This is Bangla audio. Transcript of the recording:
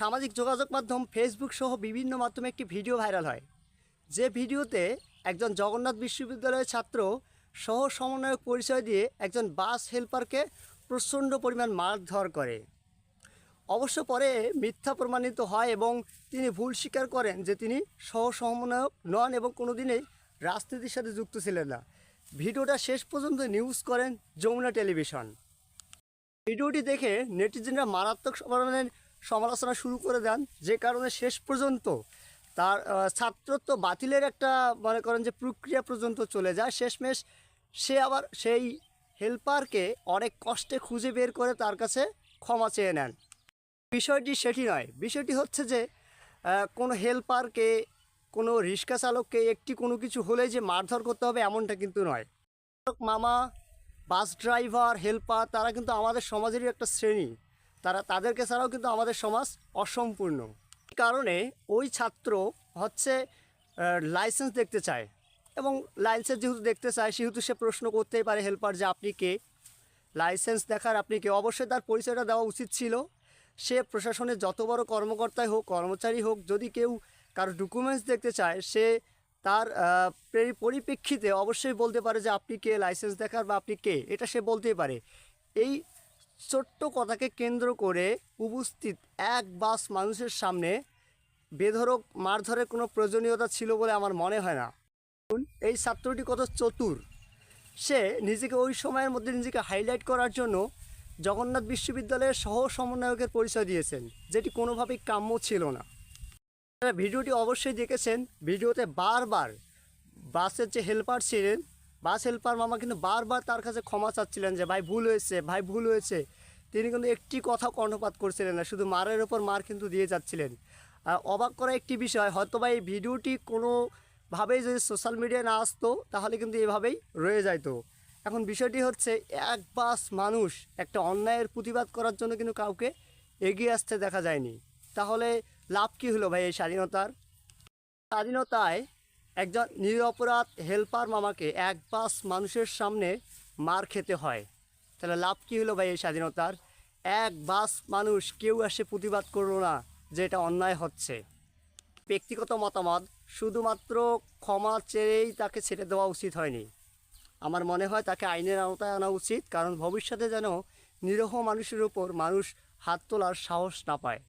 সামাজিক যোগাযোগ মাধ্যম ফেসবুক সহ বিভিন্ন মাধ্যমে একটি ভিডিও ভাইরাল হয়। যে ভিডিওতে একজন জগন্নাথ বিশ্ববিদ্যালয়ের ছাত্র সহ সমন্বয়ক পরিচয় দিয়ে একজন বাস হেল্পারকে প্রচণ্ড পরিমাণ মারধর করে। অবশ্য পরে মিথ্যা প্রমাণিত হয় এবং তিনি ভুল স্বীকার করেন যে তিনি সহ সমন্বয়ক নন এবং কোনোদিনই রাজনীতির সাথে যুক্ত ছিলেন না। ভিডিওটা শেষ পর্যন্ত নিউজ করেন যমুনা টেলিভিশন। ভিডিওটি দেখে নেটিজেনরা মারাত্মক ধরনের সমালোচনা শুরু করে দেন, যে কারণে শেষ পর্যন্ত তার ছাত্রত্ব বাতিলের একটা মনে করেন যে প্রক্রিয়া পর্যন্ত চলে যায়। শেষমেশ সে আবার সেই হেল্পারকে অনেক কষ্টে খুঁজে বের করে তার কাছে ক্ষমা চেয়ে নেন। বিষয়টি সেটি নয়। বিষয়টি হচ্ছে যে কোনো হেল্পারকে কোনো রিক্সা চালককে একটি কোনো কিছু হলে যে মারধর করতে হবে এমনটা কিন্তু নয়। মামা, বাস ড্রাইভার, হেল্পার, তারা কিন্তু আমাদের সমাজেরই একটা শ্রেণি। তারা তাদেরকে ছাড়াও কিন্তু আমাদের সমাজ অসম্পূর্ণ। কারণে ওই ছাত্র হচ্ছে লাইসেন্স দেখতে চায় এবং লাইসেন্স যেহেতু দেখতে চায়, সেহেতু সে প্রশ্ন করতেই পারে হেল্পার যে আপনি কে? লাইসেন্স দেখার আপনি কে? অবশ্যই তার পরিচয়টা দেওয়া উচিত ছিল। সে প্রশাসনের যত বড় কর্মকর্তাই হোক, কর্মচারী হোক, যদি কেউ কারও ডকুমেন্টস দেখতে চায়, সে তার পরিপ্রেক্ষিতে অবশ্যই বলতে পারে যে আপনি কে লাইসেন্স দেখার বা আপনি কে, এটা সে বলতেই পারে। এই ছোট্ট কথাকে কেন্দ্র করে উপস্থিত এক বাস মানুষের সামনে বেধরক মারধরের কোনো প্রয়োজনীয়তা ছিল বলে আমার মনে হয় না। এই ছাত্রটি কত চতুর। সে নিজেকে ওই সময়ের মধ্যে নিজেকে হাইলাইট করার জন্য জগন্নাথ বিশ্ববিদ্যালয়ের সহ সমন্বয়কের পরিচয় দিয়েছেন, যেটি কোনোভাবেই কাম্য ছিল না। আপনারা ভিডিওটি অবশ্যই দেখেছেন। ভিডিওতে বারবার বাসের যে হেল্পার ছিলেন, বাস হেল্পার মামা কিন্তু বারবার তার কাছে ক্ষমা চাচ্ছিলেন যে, ভাই, ভুল হয়েছে, ভাই, ভুল হয়েছে। তিনি কিন্তু একটি কথা কর্ণপাত করছিলেন না, শুধু মারের ওপর মার কিন্তু দিয়ে যাচ্ছিলেন। আর অবাক করা একটি বিষয়, হয়তো বা এই ভিডিওটি কোনোভাবেই যদি সোশ্যাল মিডিয়ায় না আসতো, তাহলে কিন্তু এভাবেই রয়ে যাইতো। এখন বিষয়টি হচ্ছে, এক বাস মানুষ একটা অন্যায়ের প্রতিবাদ করার জন্য কিন্তু কাউকে এগিয়ে আসতে দেখা যায়নি। তাহলে লাভ কী হলো ভাই এই স্বাধীনতার? স্বাধীনতায় একজন নিরপরাধ হেল্পার মামাকে এক বাস মানুষের সামনে মার খেতে হয়। তাহলে লাভ কী হলো ভাই এই স্বাধীনতার? এক বাস মানুষ কেউ এসে প্রতিবাদ করল না যে এটা অন্যায় হচ্ছে। ব্যক্তিগত মতামত, শুধুমাত্র ক্ষমা চেয়েই তাকে ছেড়ে দেওয়া উচিত হয়নি। আমার মনে হয় তাকে আইনের আওতায় আনা উচিত, কারণ ভবিষ্যতে যেন নিরহ মানুষের উপর মানুষ হাত তোলার সাহস না পায়।